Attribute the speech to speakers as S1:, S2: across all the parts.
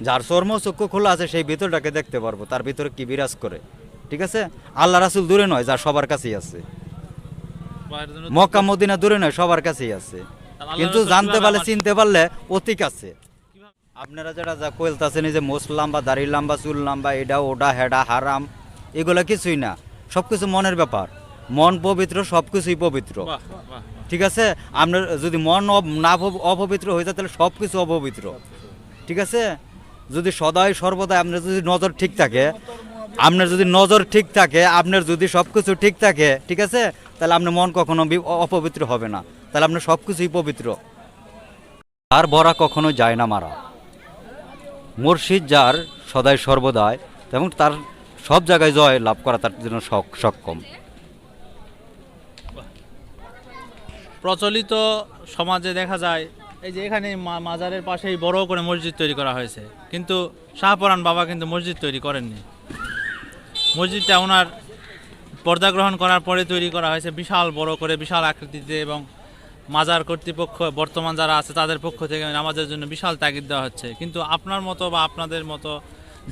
S1: যার চর্ম চক্ষু খোলা আছে সেই ভিতরটাকে দেখতে পারব। তার ভিতরে কি বিরাজ করে। ঠিক আছে? আল্লাহ রাসুল দূরে নয় যা সবার কাছেই আছে। মক্কা মদিনা দূরে নয় সবার কাছেই আছে। কিন্তু জানতে পারলে চিনতে পারলে অতিক আছে।
S2: কিভাবে-
S1: আপনারা যারা যা কইলতাছেন এই যে মোস লাম্বা দাড়ি লাম্বা চুল লাম্বা এটা ওটা হেডা হারাম এগুলো কিছুই না। সব কিছু মনের ব্যাপার। মন পবিত্র সব কিছুই পবিত্র। ঠিক আছে? আপনার যদি মন না অপ- অপবিত্র হয়ে যায় তাহলে সব কিছু অপবিত্র। ঠিক আছে? যদি সদাই সর্বদাই আপনার যদি নজর ঠিক থাকে, আপনার যদি নজর ঠিক থাকে, আপনার যদি সব কিছু ঠিক থাকে, ঠিক আছে? তাহলে আপনার মন কখনো অপবিত্র হবে না। তাহলে আপনার সব কিছুই পবিত্র। আর ভরা কখনো যায় না মারা। মুর্শিদ যার সদাই সর্বদাই এবং তার সব জায়গায় জয় লাভ করা তার জন্য সক- সক্ষম।
S2: প্রচলিত সমাজে দেখা যায় এই যে এখানে মাজারের পাশেই বড় করে মসজিদ তৈরি করা হয়েছে। কিন্তু শাহপরান বাবা কিন্তু মসজিদ তৈরি করেননি। মসজিদটা ওনার পর্দা গ্রহণ করার পরে তৈরি করা হয়েছে বিশাল বড় করে, বিশাল আকৃতিতে এবং মাজার কর্তৃপক্ষ, বর্তমান যারা আছে তাদের পক্ষ থেকে নামাজের জন্য বিশাল তাগিদ দেওয়া হচ্ছে। কিন্তু আপনার মতো বা আপনাদের মতো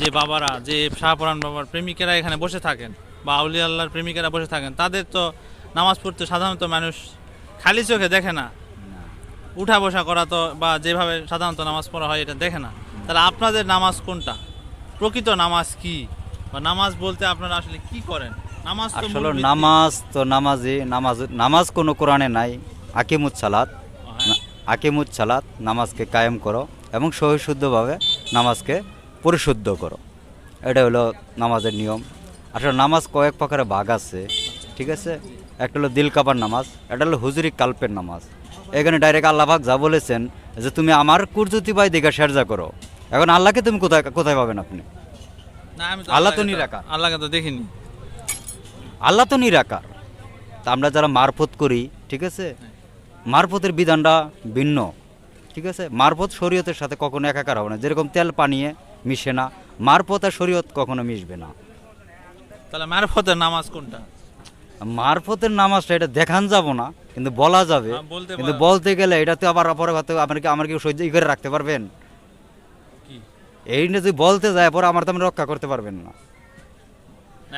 S2: যে বাবারা, যে শাহপরান বাবার প্রেমিকেরা এখানে বসে থাকেন বা আউলি আল্লাহর প্রেমিকেরা বসে থাকেন, তাদের তো নামাজ পড়তে সাধারণত মানুষ খালি চোখে দেখে না। উঠা বসা করা তো বা যেভাবে সাধারণত নামাজ পড়া হয় এটা দেখে না। তাহলে আপনাদের নামাজ কোনটা? প্রকৃত নামাজ কি? বা নামাজ বলতে আপনারা আসলে কি করেন? নামাজ তো
S1: আসলে নামাজ তো নামাজি নামাজ নামাজ কোনো কোরআনে নাই। আকিমুত সালাত
S2: হ্যাঁ।
S1: আকিমুত সালাত নামাজকে কায়েম করো এবং সহিশুদ্ধভাবে নামাজকে পরিশুদ্ধ করো। এটা হলো নামাজের নিয়ম। আসলে নামাজ কয়েক প্রকারের ভাগ আছে ঠিক আছে? একটা হলো দিল কাবার নামাজ এটা হলো হুজুরি কাল্পের নামাজ। এখানে ডাইরেক্ট আল্লাহ ভাগ যা বলেছেন যে তুমি আমার কুরজুতি বাই দিকে সেরজা করো। এখন আল্লাহকে তুমি কোথায় কোথায় পাবেন আপনি? আল্লাহ তো নিরাকার।
S2: আল্লাহকে তো দেখিনি।
S1: আল্লাহ তো নিরাকার। তা আমরা যারা মারফত করি ঠিক আছে? মারফতের বিধানটা ভিন্ন ঠিক আছে? মারফত শরীয়তের সাথে কখনো একাকার হবে না। যেরকম তেল পানিয়ে মিশে না মারফত আর শরীয়ত কখনো মিশবে না।
S2: তাহলে মারফতের নামাজ কোনটা?
S1: মারফতের নামাজটা এটা দেখান যাব না কিন্তু বলা যাবে।
S2: হ্যাঁ,
S1: কিন্তু বলতে গেলে এটা তো আবার পরে হয়তো আমার কি আমার কি সহ্য ই করে রাখতে পারবেন?
S2: কি?
S1: এই নিয়ে যদি বলতে যায় পরে আমার তো আপনি রক্ষা করতে পারবেন না।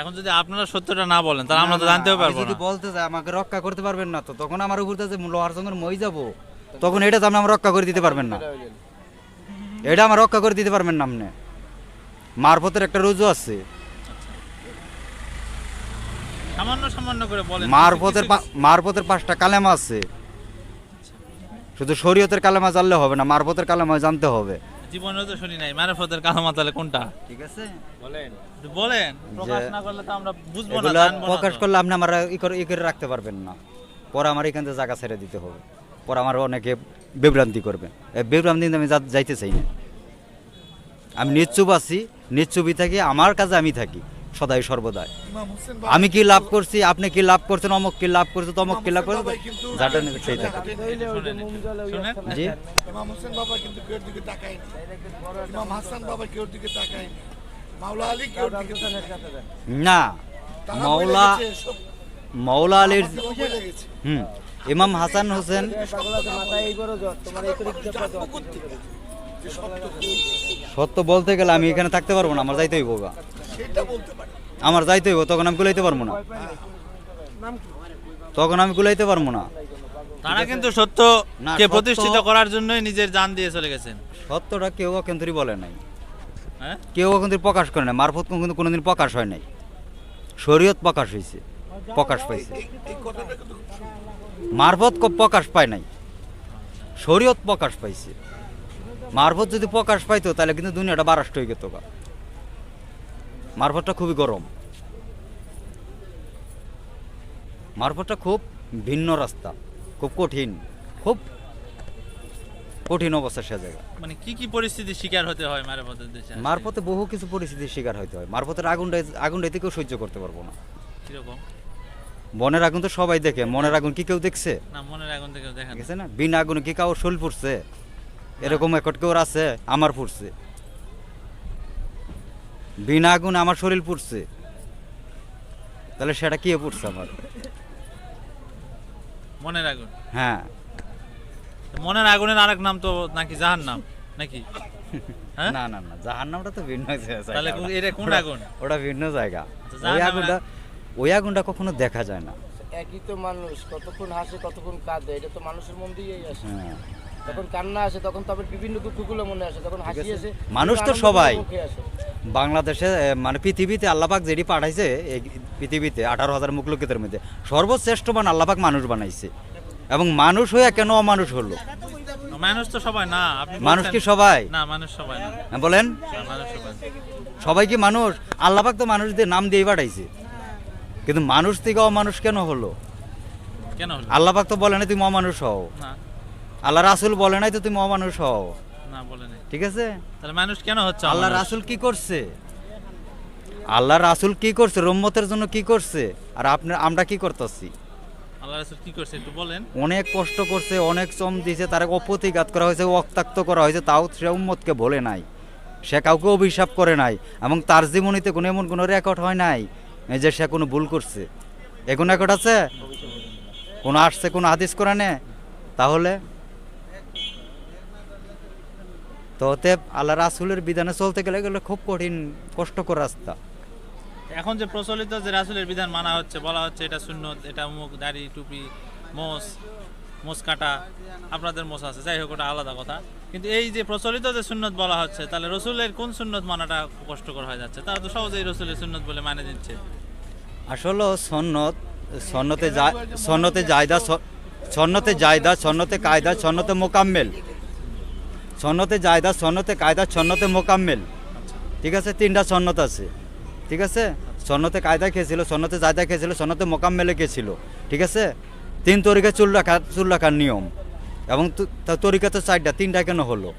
S2: এখন যদি আপনারা সত্যটা না বলেন তাহলে আমরা তো জানতেও পারব
S1: যদি বলতে যায় আমাকে রক্ষা করতে পারবেন না তো তখন আমার উপর যে লোহার সঙ্গে মই যাব তখন এটা তো আপনি আমার রক্ষা করে দিতে পারবেন না। এটা আমার রক্ষা করে দিতে পারবেন না আপনি। মারফতের একটা রুজু আছে।
S2: সামান্য সামান্য করে বলেন।
S1: মারফতের পা- মারফতের পাঁচটা কালেমা আছে। শুধু শরীয়তের কালেমা জানলে হবে না মারফতের কালেমা জানতে হবে।
S2: জীবনে তো শুনি নাই মারফতের কালামা তাহলে কোনটা?
S1: ঠিক আছে?
S2: একটু বলেন প্রকাশ না করলে তো আমরা বুঝব না
S1: এগুলো
S2: জানব না
S1: প্রকাশ
S2: তো।
S1: করলে আপনি আমার ই করে ই করে রাখতে পারবেন না। পরে আমার এখান থেকে জায়গা ছেড়ে দিতে হবে। পরে আমার অনেকে বিভ্রান্তি করবে। এই বিভ্রান্তি আমি যা- যাইতে চাই না। আমি নিশ্চুপ আছি নিশ্চুপই থাকি আমার কাজে আমি থাকি। সদাই সর্বদাই আমি কি লাভ করছি? আপনি কি লাভ করছেন? অমুক কি লাভ করছে? তমক কি লাভ করছে? যাটা নিয়ে সেই থাকে
S2: শুনেন শুনেন।
S1: জি?
S3: ইমাম হোসেন বাবা কিন্তু কেউর দিকে তাকায়নি। ইমাম হাসান বাবা কেউর দিকে তাকায়নি। মাওলা আলী কেউর দিকে
S1: না
S3: সব
S1: মৌলা আলীর। হুম ইমাম হাসান হোসেন
S3: সত্য
S1: বলতে গেলে আমি এখানে থাকতে পারব না আমার যাইতে হইব গা।
S3: সেটা বলতে পারি।
S1: আমার যাইতে হইব তখন আমি গুলাইতে পারব না। তখন আমি গুলাইতে পারব না।
S2: তারা কিন্তু সত্য কে প্রতিষ্ঠিত করার জন্যই নিজের জান দিয়ে চলে গেছেন।
S1: সত্যটা কেউ কিন্তু বলে নাই।
S2: হ্যাঁ?
S1: কেউ কিন্তু প্রকাশ করে নাই। মারফত কিন্তু কোনোদিন প্রকাশ হয় নাই। শরীয়ত প্রকাশ হয়েছে প্রকাশ পাইছে। মারফত ক- প্রকাশ পায় নাই। শরীয়ত প্রকাশ পাইছে। মারফত যদি প্রকাশ পাইতো তাহলে কিন্তু দুনিয়াটা বারাষ্ট হয়ে যেত গা। মারফতটা খুবই গরম। মারফতটা খুব ভিন্ন রাস্তা খুব কঠিন খুব কঠিন অবস্থা সে জায়গা
S2: মানে কি কি পরিস্থিতির শিকার হতে হয় মারফতের দেশে?
S1: মারফতে বহু কিছু পরিস্থিতির শিকার হইতে হয়। মারফতের আগুনটা আগুনটাইতে কেউ সহ্য করতে পারব না।
S2: কীরকম?
S1: বনের আগুন তো সবাই দেখে। মনের আগুন কি কেউ দেখছে?
S2: না মনের আগুন থেকে দেখেন
S1: ঠিক আছে না? বিনা আগুনে কি কাউ শোল পড়ছে এরকম একট কেউ আছে আমার পড়ছে বিনা আগুনে আমার শরীর পুড়ছে। তাহলে সেটা কি পড়ছে আমার?
S2: মনের আগুন?
S1: হ্যাঁ।
S2: মনের আগুনের আরেক নাম তো নাকি জাহান নাম নাকি? হ্যাঁ?
S1: না না না জাহান নামটা তো ভিন্ন জায়গা
S2: তাহলে এটা কোন আগুন?
S1: ওটা ভিন্ন জায়গা।
S2: আচ্ছা,
S1: ওই আগুনটা ওই আগুনটা কখনো দেখা যায় না।
S4: একই তো মানুষ কতক্ষণ হাসে কতক্ষণ কাঁদে এটা তো মানুষের মন দিয়েই আসে।
S1: হ্যাঁ।
S4: যখন কান্না আসে তখন তো আবার বিভিন্ন দুঃখগুলো মনে আসে তখন হাসি আসে
S1: মানুষ তো সবাই। বাংলাদেশে মানে পৃথিবীতে আল্লাপাক যেটি পাঠাইছে এই পৃথিবীতে আঠারো হাজার মুখলোকের মধ্যে সর্বশ্রেষ্ঠ মান আল্লাপাক মানুষ বানাইছে। এবং মানুষ হয়ে কেন অমানুষ হলো?
S2: মানুষ তো সবাই না
S1: মানুষ কি সবাই?
S2: না মানুষ সবাই না।
S1: হ্যাঁ, বলেন।
S2: সবাই
S1: কি মানুষ? আল্লাপাক তো মানুষদের নাম দিয়ে পাঠাইছে। কিন্তু মানুষ থেকে অমানুষ কেন হলো?
S2: কেন
S1: আল্লাপাক তো বলে নাই তুমি অমানুষ হও।
S2: না।
S1: আল্লাহ রাসুল বলে নাই তো তুমি অমানুষ হও।
S2: না বলে নাই।
S1: ঠিক আছে?
S2: তাহলে মানুষ কেন হচ্ছে
S1: আল্লাহ? রাসুল কি করছে? আল্লাহ রাসুল কি করছে? রম্মতের জন্য কি করছে? আর আপনি আমরা কি করতেছি?
S2: আল্লাহ রাসূল কি করছে একটু বলেন।
S1: অনেক কষ্ট করছে অনেক শ্রম দিয়েছে তার অপ্রতিঘাত করা হয়েছে অক্তাক্ত করা হয়েছে তাও সে উম্মতকে বলে নাই। সে কাউকে অভিশাপ করে নাই এবং তার জীবনীতে কোনো এমন কোনো রেকর্ড হয় নাই যে সে কোনো ভুল করছে। এ কোনো রেকর্ড আছে? কোনো আসছে কোনো হাদিস করে নে তাহলে তো ওতে আল্লাহ রাসুলের বিধানে চলতে গেলে এগুলো খুব কঠিন কষ্টকর রাস্তা।
S2: এখন যে প্রচলিত যে রাসুলের বিধান মানা হচ্ছে বলা হচ্ছে এটা সুন্নত এটা মুখ দাড়ি টুপি মোষ মোষ কাটা আপনাদের মোষ আছে যাই হোক ওটা আলাদা কথা। কিন্তু এই যে প্রচলিত যে সুন্নত বলা হচ্ছে তাহলে রসুলের কোন সুন্নত মানাটা কষ্টকর হয়ে যাচ্ছে? তারা তো সহজেই রসুলের সুন্নত বলে মানে দিচ্ছে।
S1: আসলে সন্নত সন্নতে যা সন্নতে জায়দা সন্নতে জায়দা সন্নতে কায়দা সন্নতে মোকাম্মেল। সন্নতে জায়দা সন্নতে কায়দা সন্নতে মোকাম্মেল। ঠিক আছে? তিনটা সন্নত আছে। ঠিক আছে? সন্নতে কায়দা খেয়েছিল সন্নতে জায়দা খেয়েছিল সন্নতে মোকাম্মেলে গেছিল ঠিক আছে? তিন তরিকা চুল রাখা চুল রাখার নিয়ম। এবং তরিকা তো চারটা তিনটা কেন হলো?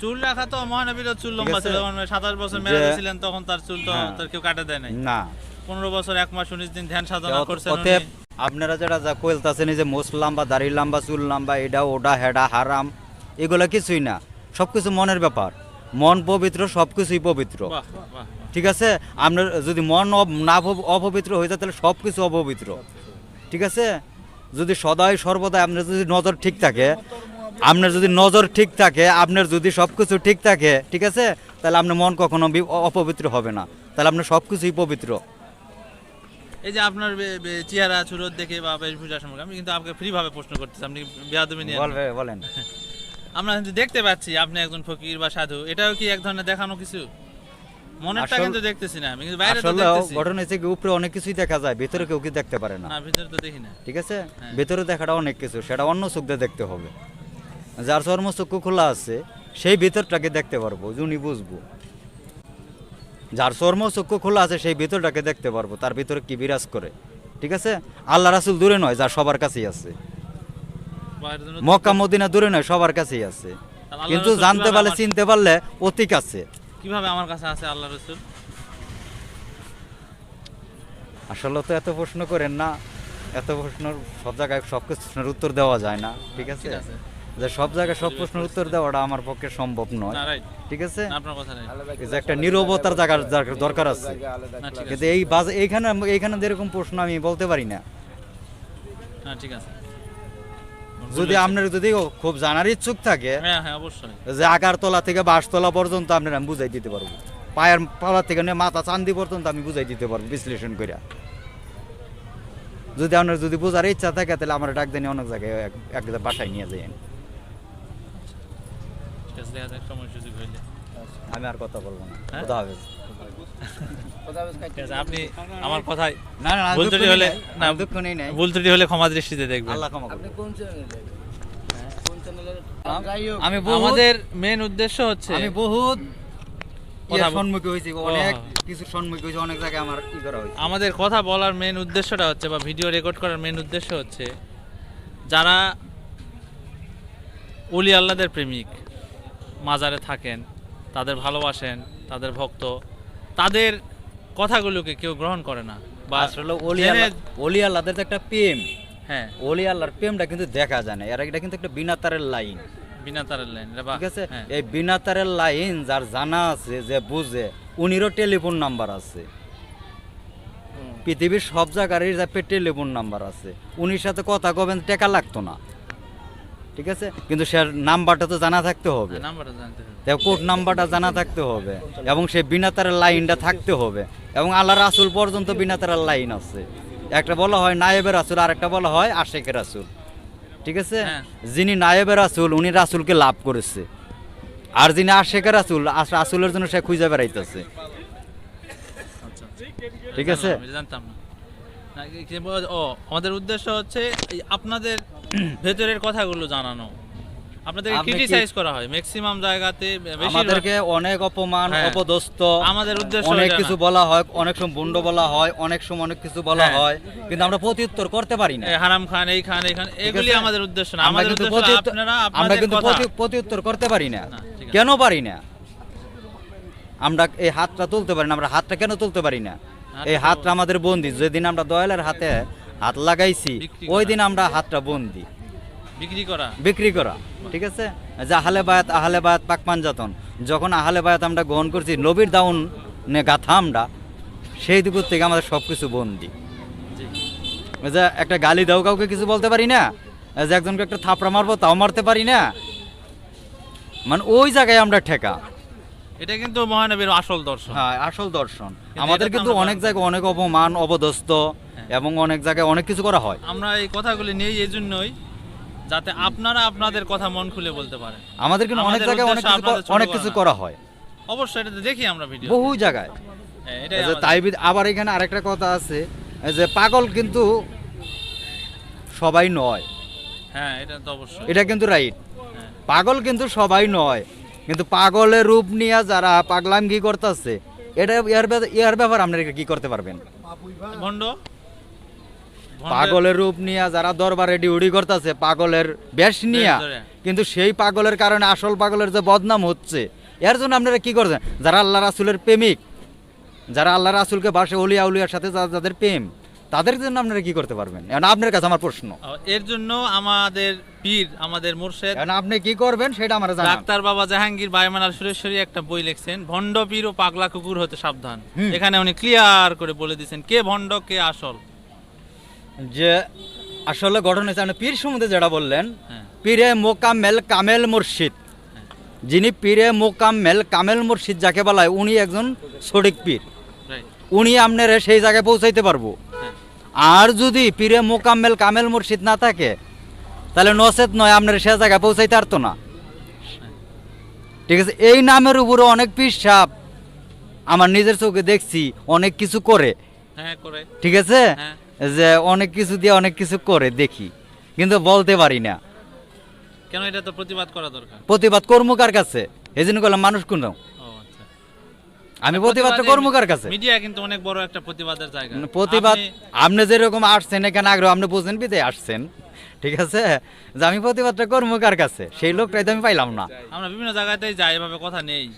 S2: চুল রাখা তো মহানবীর চুল লম্বা ছিল। যখন সাতাশ বছর
S1: যে-
S2: মেরে ছিলেন তখন তার চুল তো
S1: হ্যাঁ।
S2: তার কেউ কাটে দেয় নাই।
S1: না।
S2: পনেরো বছর এক মাস উনিশ দিন ধ্যান সাধনা করছেন
S1: আপনারা যারা যা কইলতাছেন এই যে মোস লাম্বা দাড়ি লাম্বা চুল লাম্বা এটা ওটা হেডা হারাম। এগুলা কিছুই না। সব কিছু মনের ব্যাপার। মন পবিত্র সব কিছুই পবিত্র। ঠিক আছে? আপনার যদি মন না অপবিত্র হয়ে যায় তাহলে সব কিছু অপবিত্র। ঠিক আছে? যদি সদাই সর্বদা আপনার যদি নজর ঠিক থাকে আপনার যদি নজর ঠিক থাকে আপনার যদি সব কিছু ঠিক থাকে ঠিক আছে? তাহলে আপনার মন কখনো অপবিত্র হবে না। তাহলে আপনার সব কিছুই পবিত্র।
S2: এই যে আপনার চেহারা সুরত দেখে বা বেশভূষা সম্পর্কে আমি কিন্তু আপনাকে ফ্রি ভাবে প্রশ্ন করতেছি আপনি বেয়াদবি নিয়ে
S1: বলেন।
S2: আমরা কিন্তু দেখতে পাচ্ছি আপনি একজন ফকির বা সাধু। এটাও কি এক ধরনের দেখানো কিছু? মনেরটা কিন্তু দেখতেছি না আমি কিন্তু বাইরে তো দেখতেছি।
S1: ঘটনা হচ্ছে কি উপরে অনেক কিছুই দেখা যায় ভেতরে কেউ কি দেখতে পারে না।
S2: না ভিতরে তো দেখি না।
S1: ঠিক আছে?
S2: হ্যাঁ।
S1: ভেতরে দেখাটা অনেক কিছু সেটা অন্য চোখ দিয়ে দেখতে হবে। যার খোলা আছে সেই ভেতরটাকে দেখতে পারব উনি বুঝব। যার চর্ম চক্ষু খোলা আছে সেই ভেতরটাকে দেখতে পারব তার ভিতরে কি বিরাজ করে। ঠিক আছে? আল্লাহ রাসুল দূরে নয় যার সবার কাছেই আছে। মক্কা মদিনা দূরে নয় সবার কাছেই আছে। কিন্তু জানতে পারলে চিনতে পারলে অতিক আছে।
S2: কীভাবে আমার কাছে আছে আল্লাহ রসুল?
S1: আসলে তো এত প্রশ্ন করেন না এত প্রশ্ন সব জায়গায় সব প্রশ্নের উত্তর দেওয়া যায় না ঠিক আছে? যে সব জায়গায় সব প্রশ্নের উত্তর দেওয়াটা আমার পক্ষে সম্ভব নয় ঠিক আছে?
S2: আপনার কথা নাই
S1: এই যে একটা নিরবতার জায়গার দরকার আছে।
S2: ঠিক
S1: কিন্তু
S2: আছে।
S1: এই বাজে এইখানে এইখানে যেরকম প্রশ্ন আমি বলতে পারি না
S2: ঠিক আছে।
S1: যদি আপনার যদি খুব জানার ইচ্ছুক থাকে
S2: হ্যাঁ হ্যাঁ অবশ্যই।
S1: যে আগারতলা থেকে বাসতলা পর্যন্ত আপনার আমি বুঝাই দিতে পারব। পায়ের পালা থেকে নিয়ে মাথা চান্দি পর্যন্ত আমি বুঝাই দিতে পারব বিশ্লেষণ করে যদি আপনার যদি বোঝার ইচ্ছা থাকে তাহলে আমার ডাক দেন অনেক জায়গায় এক- বাসায় নিয়ে যাই
S2: ঠিক আছে সময় সুযোগ হইলে।
S1: আমি আর কথা বলব না? হাফেজ।
S4: কথা বেশ
S2: আপনি আমার কথায়
S1: না না
S2: ভুল ত্রুটি হলে না
S1: দুঃখ নেই নাই।
S2: ভুল ত্রুটি হলে ক্ষমা দৃষ্টিতে দেখবেন।
S1: আল্লাহ ক্ষমা
S4: আপনি কোন চ্যানেলে কোন চ্যানেলের যাই হোক
S1: আমি
S2: আমাদের মেন উদ্দেশ্য হচ্ছে
S1: আমি বহুত
S2: কথা আমাদের বলার মেন উদ্দেশ্যটা হচ্ছে বা ভিডিও রেকর্ড করার মেন উদ্দেশ্য হচ্ছে যারা অলি আল্লাদের প্রেমিক মাজারে থাকেন তাদের ভালোবাসেন তাদের ভক্ত। তাদের কথাগুলোকে কেউ গ্রহণ করে না। বা
S1: আসলে অলি আল্লাহ অলি আল্লাহদের তো একটা প্রেম।
S2: হ্যাঁ।
S1: অলি আল্লাহর প্রেমটা কিন্তু দেখা যায় না। এর এটা কিন্তু একটা বিনা তারের লাইন।
S2: বিনা তারের লাইন
S1: ঠিক আছে?
S2: হ্যাঁ।
S1: এই বিনা তারের লাইন যার জানা আছে যে বুঝে উনিরও টেলিফোন নাম্বার আছে। পৃথিবীর সব জায়গারই যাতে টেলিফোন নাম্বার আছে। উনির সাথে কথা কবেন টাকা লাগতো না। ঠিক আছে? কিন্তু সে নাম্বারটা তো জানা থাকতে হবে। তাই কোড নাম্বারটা জানা থাকতে হবে এবং সে বিনা তারের লাইনটা থাকতে হবে এবং আল্লাহ রাসুল পর্যন্ত বিনা তারের লাইন আছে। একটা বলা হয় নায়েবের রাসুল আর একটা বলা হয় আশেকের রাসুল। ঠিক আছে?
S2: হ্যাঁ।
S1: যিনি নায়েবের রাসুল উনি রাসুলকে লাভ করেছে। আর যিনি আশেকের রাসুল রাসুলের জন্য সে খুঁজে বেড়াইতেছে।
S2: আচ্ছা
S1: ঠিক আছে?
S2: জানতাম না। ও আমাদের উদ্দেশ্য হচ্ছে আপনাদের ভেতরের কথাগুলো জানানো। আপনাদের ক্রিটিসাইজ করা হয়। ম্যাক্সিমাম জায়গাতে
S1: আমাদেরকে অনেক অপমান
S2: হ্যাঁ।
S1: অপদস্থ।
S2: আমাদের উদ্দেশ্য
S1: অনেক কিছু বলা হয় অনেক সময় বুন্ড বলা হয় অনেক সময় অনেক কিছু বলা
S2: হ্যাঁ।
S1: হয় কিন্তু আমরা প্রত্যুত্তর করতে পারি না।
S2: হারাম খান এই খান এই খান এগুলি আমাদের উদ্দেশ্য না। আমাদের উদ্দেশ্য আপনারা
S1: আমরা কিন্তু প্রত্যুত্তর করতে পারি না। কেন পারি না? আমরা এই হাতটা তুলতে পারি না আমরা হাতটা কেন তুলতে পারি না? এই
S2: হাতটা
S1: আমাদের বন্দি। যেদিন আমরা দয়ালের হাতে হাত লাগাইছি ওই দিন আমরা হাতটা বন্দি।
S2: বিক্রি করা।
S1: বিক্রি করা ঠিক আছে? যে আহলে বায়াত আহলে বায়াত পাক পাঞ্জাতন যখন আহলে বায়াত আমরা গ্রহণ করছি নবীর দাউন নে গাথা আমরা সেই দিক থেকে আমাদের সব কিছু বন্দি যে একটা গালি দাও কাউকে কিছু বলতে পারি না? এই যে একজনকে একটা থাপড়া মারবো তাও মারতে পারি না? মানে ওই জায়গায় আমরা ঠেকা।
S2: এটা কিন্তু মহানবীর আসল দর্শন।
S1: হ্যাঁ আসল দর্শন। আমাদের কিন্তু অনেক জায়গায় অনেক অপমান অবদস্ত
S2: হ্যাঁ।
S1: এবং অনেক জায়গায় অনেক কিছু করা হয়।
S2: আমরা এই কথাগুলি নেই এই জন্যই যাতে আপনারা আপনাদের কথা মন খুলে বলতে পারেন।
S1: আমাদের কিন্তু অনেক জায়গায় অনেক কিছু অনেক কিছু করা হয়।
S2: অবশ্যই এটা দেখি আমরা ভিডিও
S1: বহু জায়গায়।
S2: এটাই
S1: এই যে
S2: আমাদের-
S1: তাইবিদ আবার এখানে আরেকটা কথা আছে যে পাগল কিন্তু সবাই নয়।
S2: হ্যাঁ এটা তো অবশ্যই।
S1: এটা কিন্তু রাইট।
S2: হ্যাঁ।
S1: পাগল কিন্তু সবাই নয়। কিন্তু পাগলের রূপ নিয়ে যারা পাগলামগি করতেছে এটা এর ব্যাপার- এর ব্যাপার আপনারা কি করতে পারবেন?
S2: ভণ্ড?
S1: পাগলের রূপ নিয়ে যারা দরবারে ডিউটি করতেছে পাগলের বেশ নিয়ে। কিন্তু সেই পাগলের কারণে আসল পাগলের যে বদনাম হচ্ছে এর জন্য আপনারা কি করছেন? যারা আল্লাহ রাসুলের প্রেমিক যারা আল্লাহ রাসুলকে বাসে অলিয়া উলিয়ার সাথে যাদের প্রেম তাদের জন্য আপনারা কি করতে পারবেন? এখন আপনার কাছে আমার প্রশ্ন।
S2: এর জন্য আমাদের পীর আমাদের মুর্শেদ
S1: এখন আপনি কি করবেন সেটা আমার জানান
S2: ডাক্তার বাবা জাহাঙ্গীর বাইমানার সুরেশ্বরী একটা বই লিখছেন ভণ্ড পীর ও পাগলা কুকুর হতে সাবধান। এখানে উনি ক্লিয়ার করে বলে দিয়েছেন কে ভণ্ড কে আসল?
S1: যে আসলে গঠন হয়েছে আপনি পীর সম্বন্ধে যেটা বললেন
S2: হ্যাঁ।
S1: পীরে মোকাম্মেল কামেল মুর্শিদ। যিনি পীরে মোকাম্মেল কামেল মুর্শিদ যাকে বলা হয় উনি একজন সঠিক পীর। উনি আপনারা সেই জায়গায় পৌঁছাইতে পারব।
S2: হ্যাঁ।
S1: আর যদি পীরে মোকাম্মেল কামেল মুর্শিদ না থাকে তাহলে নসেদ নয় আপনারা সে জায়গায় পৌঁছাইতে পারতো না। ঠিক আছে এই নামের উপরে অনেক পীর সাপ আমার নিজের চোখে দেখছি অনেক কিছু করে।
S2: হ্যাঁ
S1: ঠিক আছে?
S2: হ্যাঁ।
S1: যে অনেক কিছু দিয়ে অনেক কিছু করে দেখি। কিন্তু বলতে পারি না।
S2: কেন এটা তো প্রতিবাদ করা দরকার?
S1: প্রতিবাদ কর্মকার কাছে। এই জন্য করলাম মানুষ কোন? আমি প্রতিবাদটা কর্মকার কাছে।
S2: মিডিয়া কিন্তু অনেক বড় একটা প্রতিবাদের জায়গা।
S1: প্রতিবাদ
S2: আপনি-
S1: যেরকম আসছেন এখানে আগ্রহ আপনি বুঝেন বিদে আসছেন। ঠিক আছে? যে আমি প্রতিবাদটা কর্মকার কাছে সেই লোকটাই তো আমি পাইলাম না।
S2: আমরা বিভিন্ন জায়গাতেই যাই এভাবে কথা নেই।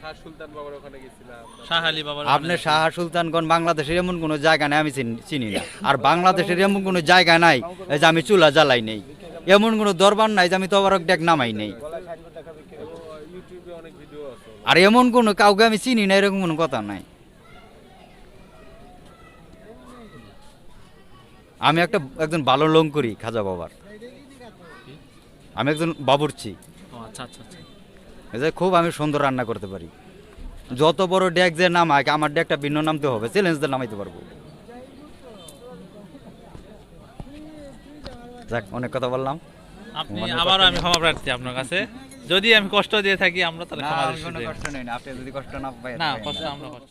S2: শাহ আলী বাবার
S1: আপনি শাহ সুলতানগঞ্জ বাংলাদেশের এমন কোনো জায়গা নাই আমি চিন- চিনি না। আর বাংলাদেশের এমন কোনো জায়গা নাই এই যে আমি চুলা জ্বালাই নেই। এমন কোনো দরবার নাই যে আমি তবরক ডেক নামাই নেই। আর এমন কোনো কাউকে আমি চিনি না এরকম কোনো কথা নাই। আমি একটা একজন ভালো লোং করি খাজা বাবার। আমি একজন বাবুরচি।
S2: আচ্ছা আচ্ছা আচ্ছা।
S1: খুব আমি সুন্দর রান্না করতে পারি। যত বড় ডেক যে নামায় আমার ডেকটা ভিন্ন নামতে হবে চ্যালেঞ্জ দিয়ে নামাইতে পারব। যাক অনেক কথা বললাম।
S2: আপনি
S1: কষ্ট
S2: আমি ক্ষমা প্রার্থী আপনার কাছে। যদি আমি কষ্ট দিয়ে থাকি আমরা তাহলে ক্ষমা দৃষ্টিতে
S1: কোনো
S2: দেখব।
S1: কষ্ট নেই না আপনি যদি কষ্ট না পাই
S2: না কষ্ট আমরা কষ্ট